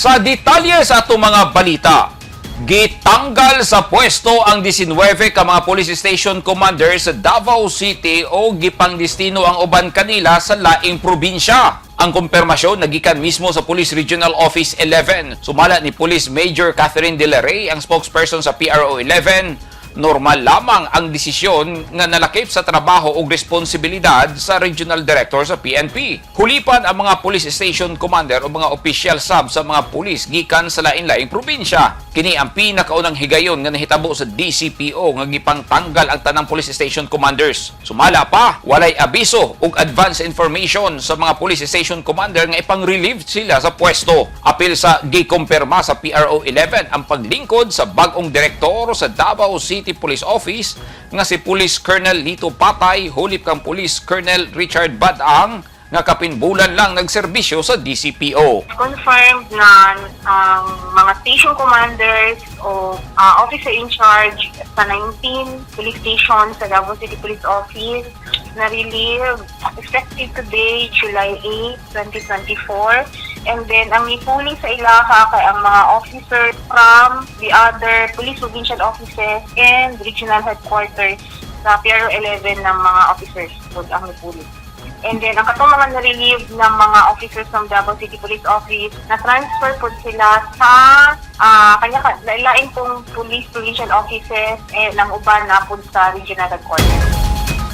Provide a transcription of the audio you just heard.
Sa detalye sa ato mga balita, gitanggal sa pwesto ang 19 ka mga police station commander sa Davao City o gipangdestino ang uban kanila sa laing probinsya. Ang kumpirmasyon nagikan mismo sa Police Regional Office 11. Sumala ni Police Major Catherine De La Rey, ang spokesperson sa PRO 11, normal lamang ang desisyon nga nalakip sa trabaho o responsibilidad sa regional director sa PNP. Hulipan ang mga police station commander o mga official sub sa mga pulis gikan sa lain-laing probinsya. Kini ang pinakaunang higayon nga nahitabo sa DCPO nga gipangtanggal ang tanang police station commanders. Sumala pa, walay abiso ug advance information sa mga police station commander nga ipang-relieve sila sa pwesto. Apil sa gikumpirma sa PRO 11 ang paglingkod sa bagong direktor sa Davao City Police Office nga si Police Colonel Lito Patay hulip kang Police Colonel Richard Badang nga kapinbulan lang nagserbisyo sa DCPO. confirmed na ang mga station commanders o uh, officer in charge sa 19 police stations sa Davao City Police Office na relieve effective today, July 8, 2024. And then, ang ipuling sa ilaha kay ang mga officers from the other police provincial offices and regional headquarters sa PRO 11 ng mga officers po ang ipuling. And then, ang katong mga na-relieve ng mga officers ng Davao City Police Office, na-transfer po sila sa ah kanya lain pong police provincial offices eh, ng uban na po sa regional headquarters.